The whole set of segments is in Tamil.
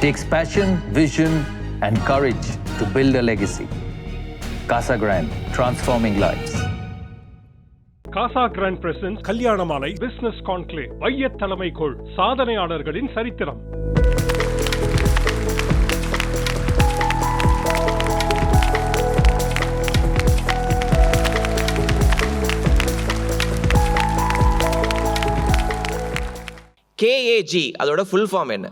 Takes passion, vision, and courage to build a legacy. Casa Grande, transforming lives. Casa Grande presents Kalyana Malai business கான்க்ளே வையத் தலைமைக்குள் சாதனையாளர்களின் சரித்திரம் கேஏஜி அதோட ஃபுல் ஃபார்ம் என்ன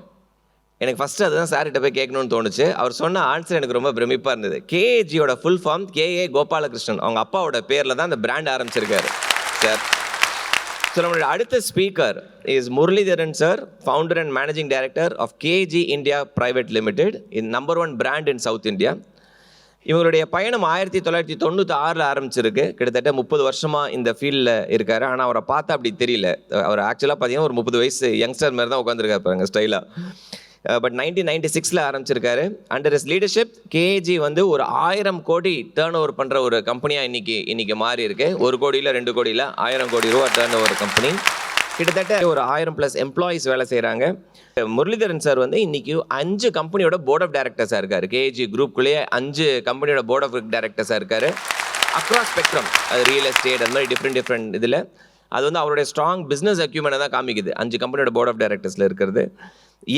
எனக்கு ஃபஸ்ட்டு அதுதான் சார்கிட்ட போய் கேட்கணும்னு தோணுச்சு. அவர் சொன்ன ஆன்சர் எனக்கு ரொம்ப பிரமிப்பாக இருந்தது. கேஏஜியோட ஃபுல் ஃபார்ம் கேஏ கோபாலகிருஷ்ணன். அவங்க அப்பாவோட பேரில் தான் அந்த பிராண்ட் ஆரம்பிச்சிருக்காரு சார் ஸோ நம்மளோட அடுத்த speaker is Muralidharan sir founder and managing director of KG India private limited in number one brand in south India இவங்களுடைய பயணம் ஆயிரத்தி தொள்ளாயிரத்தி தொண்ணூற்றி ஆறில் ஆரம்பிச்சிருக்கு. கிட்டத்தட்ட முப்பது வருஷமாக இந்த ஃபீல்டில் இருக்கார். ஆனால் அவரை பார்த்தா அப்படி தெரியல. அவர் ஆக்சுவலாக பார்த்தீங்கன்னா ஒரு முப்பது வயசு யங்ஸ்டர் மாதிரி தான் உட்காந்துருக்காரு பாருங்க ஸ்டைலாக பட் நைன்டீன் நைன்டி சிக்ஸில் ஆரம்பிச்சிருக்காரு. அண்டர் இஸ் லீடர்ஷிப் கேஜி வந்து ஒரு ஆயிரம் கோடி டேர்ன் ஓவர் பண்ணுற ஒரு கம்பெனியாக இன்னைக்கு இன்னைக்கு மாறி இருக்கு ஒரு கோடியில் ரெண்டு கோடியில் ஆயிரம் கோடி ரூபா டேர்ன் ஓவர் கம்பெனி கிட்டத்தட்ட ஒரு ஆயிரம் ப்ளஸ் எம்ப்ளாயீஸ் வேலை செய்கிறாங்க முரளிதரன் சார் வந்து இன்றைக்கி அஞ்சு கம்பெனியோட போர்ட் ஆஃப் டைரக்டர்ஸாக இருக்கார். கேஜி குரூப்குள்ளேயே அஞ்சு கம்பெனியோட போர்ட் ஆஃப் டைரக்டர்ஸாக இருக்கார். அக்ராஸ் ஸ்பெக்ட்ரம் அது ரியல் எஸ்டேட் அந்த மாதிரி டிஃப்ரெண்ட் டிஃப்ரெண்ட் இதில். அது வந்து அவருடைய ஸ்ட்ராங் பிஸ்னஸ் அக்யூமெண்ட்டை தான் காமிக்குது. அஞ்சு கம்பெனியோட போர்ட் ஆஃப் டைரக்டர்ஸில் இருக்கிறது.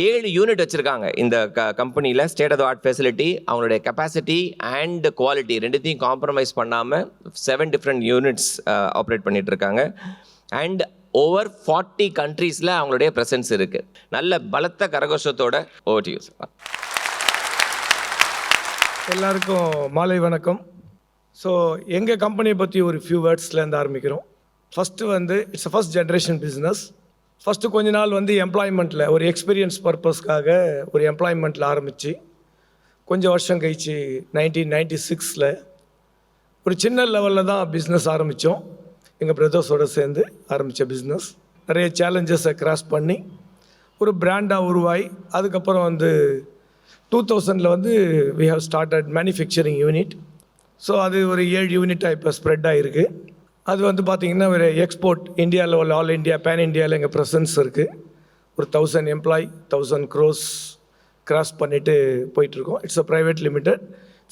ஏழு யூனிட் வச்சுருக்காங்க இந்த க கம்பெனியில் ஸ்டேட் ஆஃப் ஆர்ட் ஃபெசிலிட்டி அவங்களுடைய கெப்பாசிட்டி அண்ட் குவாலிட்டி ரெண்டுத்தையும் காம்ப்ரமைஸ் பண்ணாமல் செவன் டிஃப்ரெண்ட் யூனிட்ஸ் ஆப்ரேட் பண்ணிகிட்டு இருக்காங்க. அண்ட் ஓவர் ஃபார்ட்டி கண்ட்ரீஸில் அவங்களுடைய ப்ரெசன்ஸ் இருக்குது நல்ல பலத்த கரகோஷத்தோட ஓட்டி யூஸ் எல்லாருக்கும் மாலை வணக்கம். ஸோ எங்கள் கம்பெனியை பற்றி ஒரு ஃபியூ வேர்ட்ஸ்லேருந்து ஆரம்பிக்கிறோம். ஃபஸ்ட்டு வந்து it's first generation business first கொஞ்ச நாள் வந்து எம்ப்ளாய்மெண்ட்டில் ஒரு எக்ஸ்பீரியன்ஸ் பர்பஸ்க்காக ஒரு எம்ப்ளாய்மெண்ட்டில் ஆரம்பித்து கொஞ்சம் வருஷம் கழிச்சு நைன்டீன் நைன்டி சிக்ஸில் ஒரு சின்ன லெவலில் தான் பிஸ்னஸ் ஆரம்பித்தோம் எங்கள் பிரதர்ஸோடு சேர்ந்து ஆரம்பித்த பிஸ்னஸ் நிறைய சேலஞ்சஸை கிராஸ் பண்ணி ஒரு பிராண்டாக உருவாகி அதுக்கப்புறம் வந்து டூ தௌசண்டில் வந்து we have started manufacturing unit so அது ஒரு ஏழு யூனிட்டாக இப்போ ஸ்ப்ரெட் ஆகிருக்கு அது வந்து பார்த்திங்கன்னா ஒரு export India level all India pan இந்தியாவில் எங்கள் ப்ரெசன்ஸ் இருக்குது ஒரு thousand employee thousand cross cross பண்ணிவிட்டு போயிட்டுருக்கோம். இட்ஸ் அ ப்ரைவேட் லிமிடெட்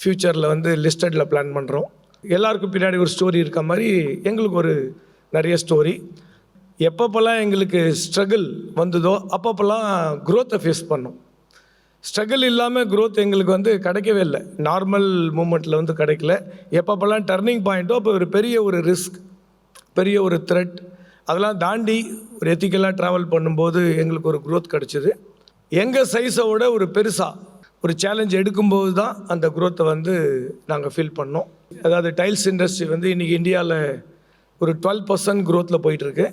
ஃப்யூச்சரில் வந்து லிஸ்டடில் பிளான் பண்ணுறோம் எல்லாருக்கும் பின்னாடி ஒரு ஸ்டோரி இருக்க மாதிரி எங்களுக்கு ஒரு நிறைய ஸ்டோரி எப்பப்போல்லாம் எங்களுக்கு ஸ்ட்ரகிள் வந்ததோ அப்பப்போல்லாம் க்ரோத்தை ஃபேஸ் பண்ணோம். ஸ்ட்ரகிள் இல்லாமல் க்ரோத் எங்களுக்கு வந்து கிடைக்கவே இல்லை. நார்மல் மூமெண்ட்டில் வந்து கிடைக்கல. எப்பப்போல்லாம் டர்னிங் பாயிண்ட்டோ அப்போ ஒரு பெரிய ஒரு ரிஸ்க் பெரிய ஒரு த்ரெட் அதெல்லாம் தாண்டி ஒரு எத்திக்கலாக ட்ராவல் பண்ணும்போது எங்களுக்கு ஒரு க்ரோத் கிடச்சிது. எங்கள் சைஸை விட ஒரு பெருசாக ஒரு சேலஞ்ச் எடுக்கும்போது தான் அந்த குரோத்தை வந்து நாங்கள் ஃபீல் பண்ணோம். அதாவது டைல்ஸ் இண்டஸ்ட்ரி வந்து இன்றைக்கி இந்தியாவில் ஒரு டுவெல் பர்சன்ட் க்ரோத்தில் போயிட்டுருக்கு.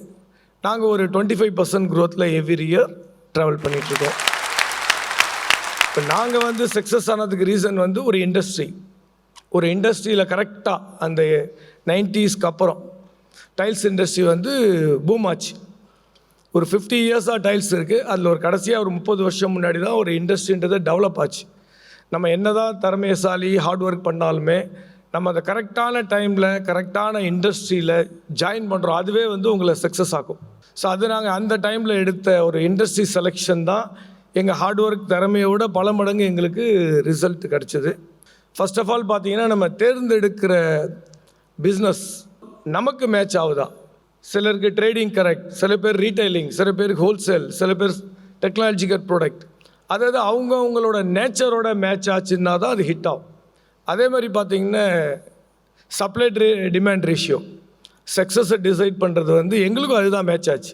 நாங்கள் ஒரு டுவெண்ட்டி ஃபைவ் பர்சன்ட் க்ரோத்தில் எவ்ரி இயர் ட்ராவல் பண்ணிகிட்ருக்கோம் இப்போ நாங்கள் வந்து சக்ஸஸ் ஆனதுக்கு ரீசன் வந்து ஒரு இண்டஸ்ட்ரி ஒரு இண்டஸ்ட்ரியில் கரெக்டாக அந்த நைன்ட்டீஸ்க்கு அப்புறம் டைல்ஸ் இண்டஸ்ட்ரி வந்து பூம் ஆச்சு ஒரு ஃபிஃப்டி இயர்ஸாக டைல்ஸ் இருக்குது அதில் ஒரு கடைசியாக ஒரு முப்பது வருஷம் முன்னாடி தான் ஒரு இண்டஸ்ட்ரின்றது டெவலப் ஆச்சு. நம்ம என்ன தான் திறமையசாலி ஹார்ட் ஒர்க் பண்ணாலுமே நம்ம அந்த கரெக்டான டைமில் கரெக்டான இண்டஸ்ட்ரியில் ஜாயின் பண்ணுறோம் அதுவே வந்து உங்களை சக்ஸஸ் ஆகும் ஸோ அது நாங்கள் அந்த டைமில் எடுத்த ஒரு இண்டஸ்ட்ரி செலெக்ஷன் தான் எங்கள் ஹார்ட் ஒர்க் திறமையோட பல மடங்கு எங்களுக்கு ரிசல்ட் கிடச்சிது. ஃபஸ்ட் ஆஃப் ஆல் பார்த்தீங்கன்னா நம்ம தேர்ந்தெடுக்கிற பிஸ்னஸ் நமக்கு மேட்ச் ஆகுதா? சிலருக்கு ட்ரேடிங் கரெக்ட் சில பேர் ரீட்டைலிங் சில பேருக்கு ஹோல்சேல் சில பேர் டெக்னாலஜிக்கல் ப்ராடக்ட் அதாவது அவங்க அவங்களோட நேச்சரோட மேட்ச் ஆச்சுன்னா தான் அது ஹிட் ஆகும். அதே மாதிரி பார்த்தீங்கன்னா சப்ளை டிமாண்ட் ரேஷியோ சக்ஸஸை டிசைட் பண்ணுறது வந்து எங்களுக்கும் அதுதான் மேட்ச் ஆச்சு.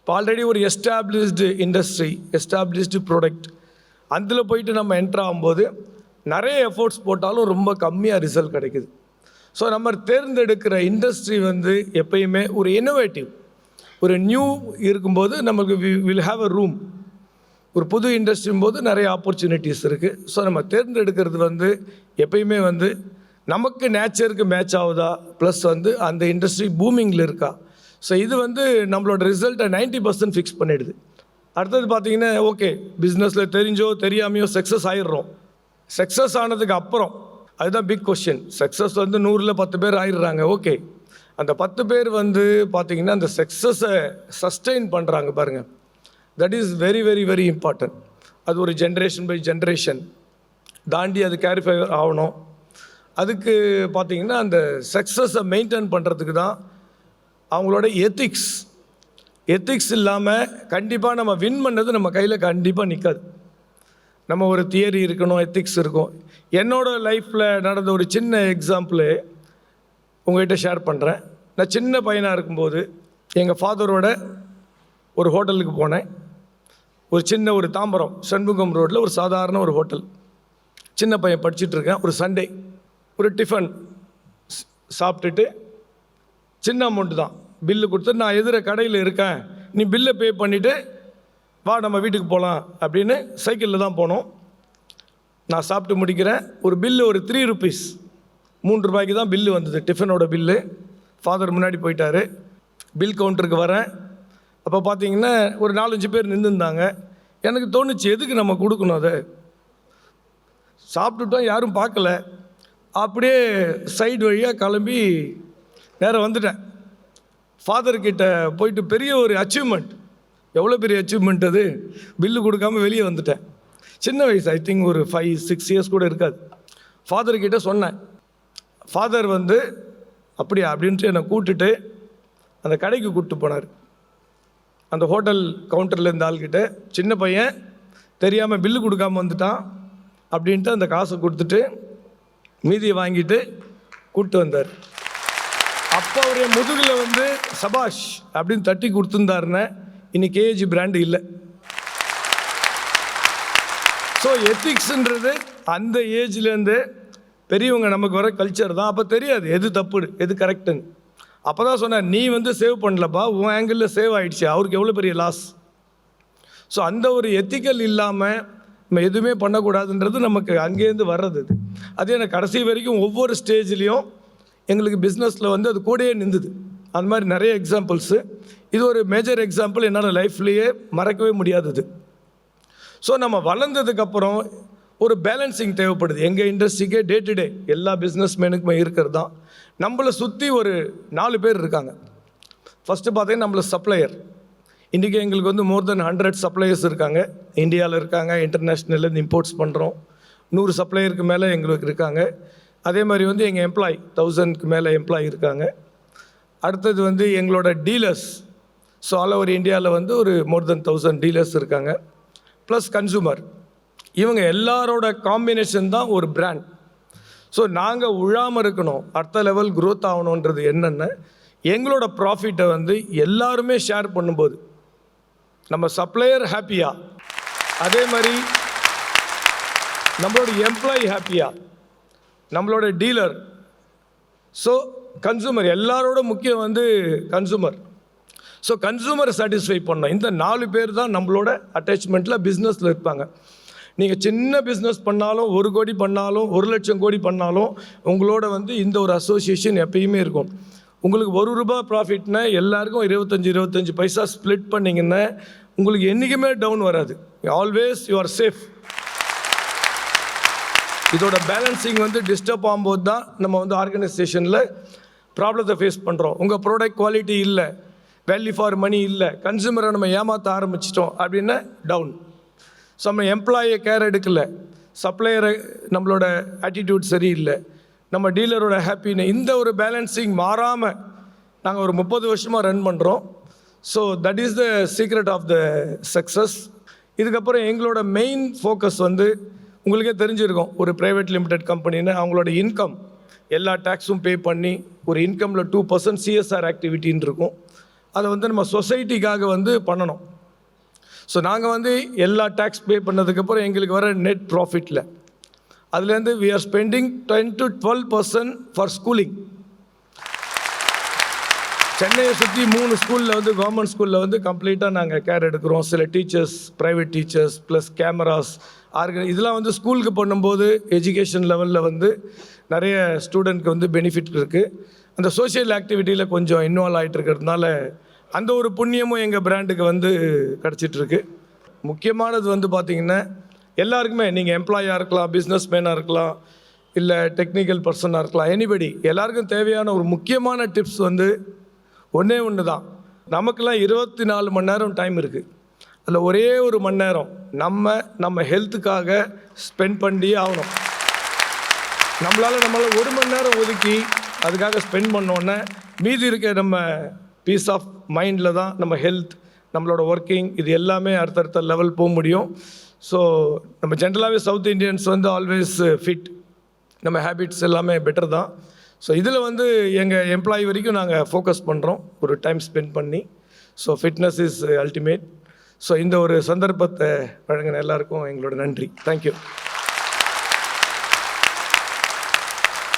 இப்போ ஆல்ரெடி ஒரு எஸ்டாப்ளிஷ்டு இண்டஸ்ட்ரி எஸ்டாப்ளிஷ்டு ப்ராடக்ட் அதில் போயிட்டு நம்ம என்ட்ரு ஆகும்போது நிறைய எஃபோர்ட்ஸ் போட்டாலும் ரொம்ப கம்மியாக ரிசல்ட் கிடைக்குது. ஸோ நம்ம தேர்ந்தெடுக்கிற இண்டஸ்ட்ரி வந்து எப்பயுமே ஒரு இன்னோவேட்டிவ் ஒரு நியூ இருக்கும்போது நமக்கு வில் ஹாவ் அ ரூம் ஒரு புது இண்டஸ்ட்ரியும் போது நிறைய ஆப்பர்ச்சுனிட்டிஸ் இருக்குது ஸோ நம்ம தேர்ந்தெடுக்கிறது வந்து எப்பயுமே வந்து நமக்கு நேச்சருக்கு மேட்ச் ஆகுதா? ப்ளஸ் வந்து அந்த இண்டஸ்ட்ரி பூமிங்கில் இருக்கா? ஸோ இது வந்து நம்மளோட ரிசல்ட்டை நைன்ட்டி பர்சன்ட் ஃபிக்ஸ் பண்ணிடுது. அடுத்தது பார்த்தீங்கன்னா ஓகே பிஸ்னஸில் தெரிஞ்சோ தெரியாமையோ சக்ஸஸ் ஆயிடுறோம். சக்ஸஸ் ஆனதுக்கு அப்புறம் அதுதான் பிக் கொஷின் சக்ஸஸ் வந்து நூறில் பத்து பேர் ஆயிடுறாங்க. ஓகே அந்த பத்து பேர் வந்து பார்த்தீங்கன்னா அந்த சக்ஸஸை சஸ்டெயின் பண்ணுறாங்க பாருங்கள் that is very very very important அது ஒரு ஜென்ரேஷன் பை ஜென்ரேஷன் தாண்டி அது கேரிஃபை ஆகணும். அதுக்கு பார்த்தீங்கன்னா அந்த சக்ஸஸை மெயின்டைன் பண்ணுறதுக்கு தான் அவங்களோட எத்திக்ஸ் எத்திக்ஸ் இல்லாமல் கண்டிப்பாக நம்ம வின் பண்ணது நம்ம கையில் கண்டிப்பாக நிற்காது நம்ம ஒரு தியரி இருக்கணும் எத்திக்ஸ் இருக்கும். என்னோட லைஃப்பில் நடந்த ஒரு சின்ன எக்ஸாம்பிள் உங்கள்கிட்ட ஷேர் பண்ணுறேன் நான் சின்ன பையனாக இருக்கும்போது எங்கள் ஃபாதரோட ஒரு ஹோட்டலுக்கு போனேன். ஒரு சின்ன ஒரு தாம்பரம் சண்முகம் ரோட்டில் ஒரு சாதாரண ஒரு ஹோட்டல் சின்ன பையன் படிச்சுட்டு இருக்கேன். ஒரு சண்டே ஒரு டிஃபன் சாப்பிட்டுட்டு சின்ன அமௌண்ட்டு தான். பில்லு கொடுத்து நான் எதிர கடையில் இருக்கேன். நீ பில்லை பே பண்ணிவிட்டு வா நம்ம வீட்டுக்கு போகலாம் அப்படின்னு சைக்கிளில் தான் போனோம். நான் சாப்பிட்டு முடிக்கிறேன். ஒரு பில்லு ஒரு த்ரீ ருபீஸ் மூன்று ரூபாய்க்கு தான் பில்லு வந்தது டிஃபனோட பில்லு ஃபாதர் முன்னாடி போயிட்டாரு. பில் கவுண்டருக்கு வரேன். அப்போ பார்த்தீங்கன்னா ஒரு நாலஞ்சு பேர் நின்றுருந்தாங்க எனக்கு தோணுச்சு எதுக்கு நம்ம கொடுக்கணும் அதை? சாப்பிட்டுட்டோம் யாரும் பார்க்கல. அப்படியே சைடு வழியாக கிளம்பி நேராக வந்துட்டேன். ஃபாதர்கிட்ட போயிட்டு பெரிய ஒரு அச்சீவ்மெண்ட் எவ்வளோ பெரிய அச்சீவ்மெண்ட் அது? பில்லு கொடுக்காம வெளியே வந்துட்டேன். சின்ன வயசு ஐ திங்க் ஒரு ஃபைவ் சிக்ஸ் இயர்ஸ் கூட இருக்காது. ஃபாதர்கிட்ட சொன்னேன். ஃபாதர் வந்து அப்படியா? அப்படின்ட்டு என்னை கூப்பிட்டுட்டு அந்த கடைக்கு கூப்பிட்டு போனார். அந்த ஹோட்டல் கவுண்டரில் இருந்த ஆள்கிட்ட சின்ன பையன் தெரியாமல் பில்லு கொடுக்காம வந்துட்டான் அப்படின்ட்டு அந்த காசை கொடுத்துட்டு மீதியை வாங்கிட்டு கூப்பிட்டு வந்தார். அப்போ அவருடைய முதுகில் வந்து சபாஷ் அப்படின்னு தட்டி கொடுத்துருந்தாருன்னு இன்னைக்கு கேஜி பிராண்டு இல்லை. ஸோ எத்திக்ஸுன்றது அந்த ஏஜ்லேருந்து பெரியவங்க நமக்கு வர கல்ச்சர் தான். அப்போ தெரியாது எது தப்பு எது கரெக்டுன்னு அப்போ தான் சொன்னேன் நீ வந்து சேவ் பண்ணலப்பா உன் ஆங்கிளில் சேவ் ஆகிடுச்சு அவருக்கு எவ்வளோ பெரிய லாஸ் ஸோ அந்த ஒரு எத்திக்கல் இல்லாமல் நம்ம எதுவுமே பண்ணக்கூடாதுன்றது நமக்கு அங்கேருந்து வர்றது இது அதே எனக்கு கடைசி வரைக்கும் ஒவ்வொரு ஸ்டேஜ்லேயும் எங்களுக்கு பிஸ்னஸில் வந்து அது கூடயே நின்றுது. அந்த மாதிரி நிறைய எக்ஸாம்பிள்ஸு இது ஒரு மேஜர் எக்ஸாம்பிள் என்னால் லைஃப்லேயே மறக்கவே முடியாதது. ஸோ நம்ம வளர்ந்ததுக்கப்புறம் ஒரு பேலன்சிங் தேவைப்படுது. எங்கள் இண்டஸ்ட்ரிக்கே டே டு டே எல்லா பிஸ்னஸ்மேனுக்குமே இருக்கிறது தான் நம்மளை சுற்றி ஒரு நாலு பேர் இருக்காங்க. ஃபஸ்ட்டு பார்த்தீங்கன்னா நம்மள சப்ளையர் இன்றைக்கி எங்களுக்கு வந்து மோர் தென் ஹண்ட்ரட் சப்ளையர்ஸ் இருக்காங்க. இந்தியாவில் இருக்காங்க இன்டர்நேஷ்னல்லேருந்து இம்போர்ட்ஸ் பண்ணுறோம் நூறு சப்ளையருக்கு மேலே எங்களுக்கு இருக்காங்க. அதே மாதிரி வந்து எங்கள் எம்ப்ளாய் தௌசண்ட்க்கு மேலே எம்ப்ளாய் இருக்காங்க. அடுத்தது வந்து எங்களோட டீலர்ஸ் ஸோ ஆல் ஓவர் இந்தியாவில் வந்து ஒரு மோர் தென் தௌசண்ட் டீலர்ஸ் இருக்காங்க. ப்ளஸ் கன்சூமர் இவங்க எல்லாரோட காம்பினேஷன் தான் ஒரு பிராண்ட் ஸோ நாங்கள் உழாமல் இருக்கணும். அடுத்த லெவல் க்ரோத் ஆகணுன்றது என்னென்ன? எங்களோட ப்ராஃபிட்டை வந்து எல்லாருமே ஷேர் பண்ணும்போது. நம்ம சப்ளையர் ஹாப்பியா அதே மாதிரி நம்மளோட எம்ப்ளாயி ஹாப்பியா நம்மளோட டீலர் ஸோ கன்சூமர் எல்லாரோட முக்கியம் வந்து கன்சூமர் ஸோ கன்சூமரை சாட்டிஸ்ஃபை பண்ணணும். இந்த நாலு பேர் தான் நம்மளோட அட்டாச்மெண்ட்டில் பிஸ்னஸில் இருப்பாங்க. நீங்கள் சின்ன பிஸ்னஸ் பண்ணாலும் ஒரு கோடி பண்ணாலும் ஒரு லட்சம் கோடி பண்ணாலும் உங்களோட வந்து இந்த ஒரு அசோசியேஷன் எப்பயுமே இருக்கும். உங்களுக்கு ஒரு ரூபா ப்ராஃபிட்னா எல்லாருக்கும் இருபத்தஞ்சி இருபத்தஞ்சி பைசா ஸ்ப்ளிட் பண்ணிங்கன்னா உங்களுக்கு என்றைக்குமே டவுன் வராது. ஆல்வேஸ் யூ ஆர் சேஃப் இதோட பேலன்சிங் வந்து டிஸ்டர்ப் ஆகும்போது தான் நம்ம வந்து ஆர்கனைசேஷனில் ப்ராப்ளத்தை ஃபேஸ் பண்ணுறோம் உங்கள் ப்ராடக்ட் குவாலிட்டி இல்லை. வேல்யூ ஃபார் மணி இல்லை. கன்சூமரை நம்ம ஏமாற்ற ஆரம்பிச்சிட்டோம். அப்படின்னா டவுன் ஸோ நம்ம எம்ப்ளாயை கேர் எடுக்கல. சப்ளையரை நம்மளோட ஆட்டிடியூட் சரியில்லை. நம்ம டீலரோட ஹாப்பின்னு இந்த ஒரு பேலன்சிங் மாறாமல் நாங்கள் ஒரு முப்பது வருஷமாக ரன் பண்ணுறோம் so that is the secret of the success இதுக்கப்புறம் எங்களோட மெயின் ஃபோக்கஸ் வந்து உங்களுக்கே தெரிஞ்சிருக்கும் ஒரு ப்ரைவேட் லிமிடெட் கம்பெனின்னு அவங்களோட இன்கம் எல்லா டேக்ஸும் பே பண்ணி ஒரு இன்கமில் டூ பர்சன்ட் சிஎஸ்ஆர் ஆக்டிவிட்டின்னு இருக்கும். அதை வந்து நம்ம சொசைட்டிக்காக வந்து பண்ணணும். ஸோ நாங்கள் வந்து எல்லா டேக்ஸ் பே பண்ணதுக்கப்புறம் எங்களுக்கு வர நெட் ப்ராஃபிட்டில் அதுலேருந்து we are spending ten to twelve percent for schooling சென்னையை சுற்றி மூணு ஸ்கூலில் வந்து கவர்மெண்ட் ஸ்கூலில் வந்து கம்ப்ளீட்டாக நாங்கள் கேர் எடுக்கிறோம். சில teachers private teachers plus cameras ஆர்கனை இதெல்லாம் வந்து ஸ்கூலுக்கு பண்ணும்போது எஜுகேஷன் லெவலில் வந்து நிறைய ஸ்டூடெண்ட்க்கு வந்து பெனிஃபிட் இருக்குது அந்த சோஷியல் ஆக்டிவிட்டியில் கொஞ்சம் இன்வால்வ் ஆகிட்டு இருக்கிறதுனால அந்த ஒரு புண்ணியமும் எங்கள் பிராண்டுக்கு வந்து கிடச்சிட்ருக்கு. முக்கியமானது வந்து பார்த்திங்கன்னா எல்லாருக்குமே நீங்கள் எம்ப்ளாயாக இருக்கலாம் பிஸ்னஸ் மேனாக இருக்கலாம் இல்லை டெக்னிக்கல் பர்சனாக இருக்கலாம் எனிபடி எல்லாருக்கும் தேவையான ஒரு முக்கியமான டிப்ஸ் வந்து ஒன்றே ஒன்று தான் நமக்கெல்லாம் இருபத்தி நாலு மணி நேரம் டைம் இருக்குது அதில் ஒரே ஒரு மணி நேரம் நம்ம நம்ம ஹெல்த்துக்காக ஸ்பெண்ட் பண்ணி ஆகணும். நம்மளால் நம்மளால் ஒரு மணி நேரம் ஒதுக்கி அதுக்காக ஸ்பெண்ட் பண்ணோன்னே மீதி இருக்க நம்ம பீஸ் ஆஃப் மைண்டில் தான் நம்ம ஹெல்த் நம்மளோட ஒர்க்கிங் இது எல்லாமே அடுத்தடுத்த லெவல் போக முடியும். ஸோ நம்ம ஜென்ரலாகவே சவுத் இந்தியன்ஸ் வந்து ஆல்வேஸ் ஃபிட் நம்ம ஹேபிட்ஸ் எல்லாமே பெட்டர் தான். ஸோ இதில் வந்து எங்கள் எம்ப்ளாயி வரைக்கும் நாங்கள் ஃபோக்கஸ் பண்ணுறோம் ஒரு டைம் ஸ்பெண்ட் பண்ணி. So fitness is ultimate so இந்த ஒரு சந்தர்ப்பத்தை வழங்கின எல்லாருக்கும் எங்களோட நன்றி. தேங்க்யூ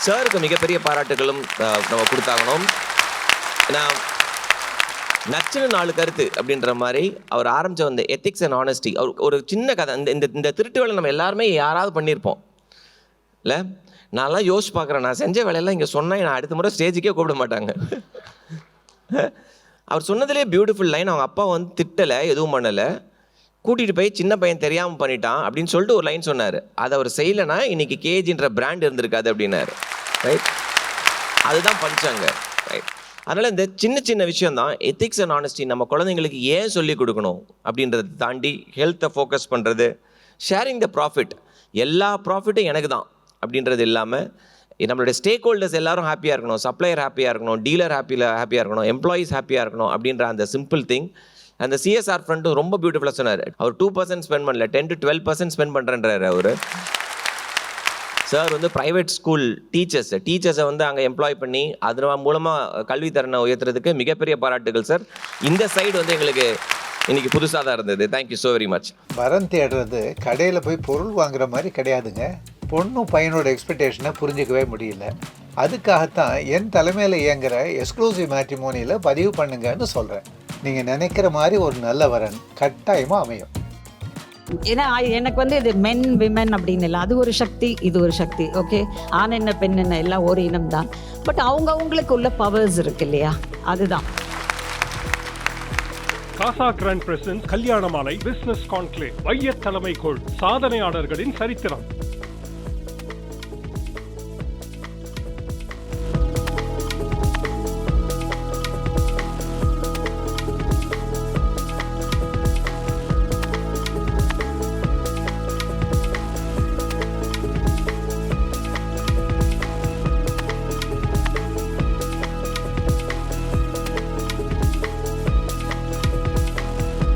சாருக்கு மிகப்பெரிய பாராட்டுகளும் நம்ம கொடுத்தாகணும். ஏன்னா நச்சுன்னு நாலு கருத்து அப்படின்ற மாதிரி அவர் ஆரம்பிச்ச அந்த எத்திக்ஸ் அண்ட் ஆனஸ்டி அவர் ஒரு சின்ன கதை. இந்த இந்த இந்த திருட்டு வேலை நம்ம எல்லாருமே யாராவது பண்ணியிருப்போம். இல்லை? நான்லாம் யோசிச்சு பார்க்குறேன். நான் செஞ்ச வேலையெல்லாம் இங்கே சொன்னால் நான் அடுத்த முறை ஸ்டேஜுக்கே கூப்பிட மாட்டாங்க. அவர் சொன்னதுலேயே பியூட்டிஃபுல் லைன் அவங்க அப்பா வந்து திட்டலை எதுவும் பண்ணலை. கூட்டிகிட்டு போய் சின்ன பையன் தெரியாமல் பண்ணிட்டான் அப்படின்னு சொல்லிட்டு ஒரு லைன் சொன்னார். அதை அவர் செய்யலைன்னா இன்னைக்கு கேஜின்ற பிராண்ட் இருந்திருக்காது அப்படின்னாரு. ரைட் அதுதான் பஞ்சாங்க. ரைட் அதனால் இந்த சின்ன சின்ன விஷயம் தான் எத்திக்ஸ் அண்ட் ஆனஸ்டி நம்ம குழந்தைங்களுக்கு ஏன் சொல்லிக் கொடுக்கணும் அப்படின்றத தாண்டி ஹெல்த்தை ஃபோக்கஸ் பண்ணுறது ஷேரிங் த ப்ராஃபிட் எல்லா ப்ராஃபிட்டும் எனக்கு தான் அப்படின்றது இல்லாமல் நம்மளுடைய ஸ்டேக் ஹோல்டர்ஸ் எல்லாரும் ஹாப்பியாக இருக்கணும் சப்ளையர் ஹாப்பியாக இருக்கணும் டீலர் ஹாப்பியில் ஹாப்பியாக இருக்கணும் எம்ப்ளாயீஸ் ஹாப்பியாக இருக்கணும் அப்படின்ற அந்த சிம்பிள் திங் அந்த சிஎஸ்ஆர் ஃப்ரெண்டும் ரொம்ப பியூட்டிஃபுல்லாக சொன்னார். அவர் டூ பர்சன்ட் ஸ்பெண்ட் பண்ணல ten to twelve percent spend பண்ணுறேன்றாரு அவர். சார் வந்து ப்ரைவேட் ஸ்கூல் டீச்சர்ஸ் டீச்சர்ஸை வந்து அங்கே எம்ப்ளாய் பண்ணி அதன் மூலமாக கல்வித்தரனை உயர்த்துறதுக்கு மிகப்பெரிய பாராட்டுகள் சார் இந்த சைடு வந்து எங்களுக்கு இன்னைக்கு புதுசாக தான் இருந்தது. தேங்க்யூ ஸோ வெரி மச் வரம் தேடுறது கடையில் போய் பொருள் வாங்குற மாதிரி கிடையாதுங்க. பொண்ணும் பையனோட எக்ஸ்பெக்டேஷனை புரிஞ்சிக்கவே முடியல. அதுக்காகத்தான் என் தலைமையில் இயங்குகிற எக்ஸ்க்ளூசிவ் மேட்ரிமோனியில் பதிவு பண்ணுங்கன்னு சொல்கிறேன் நீங்கள் நினைக்கிற மாதிரி ஒரு நல்ல வரன் கட்டாயமாக அமையும். ஏன்னா எனக்கு வந்து இது மென் விமென் அப்படின்னு இல்லை. அது ஒரு சக்தி இது ஒரு சக்தி ஓகே ஆண் என்ன பெண் என்ன எல்லாம் ஒரு இனம் தான் பட் அவங்க அவங்களுக்கு உள்ள பவர்ஸ் இருக்கு இல்லையா? அதுதான். காசா Grande presents Kalyana Malai business conclave தலைமை கோள் சாதனையாளர்களின் சரித்திரம்.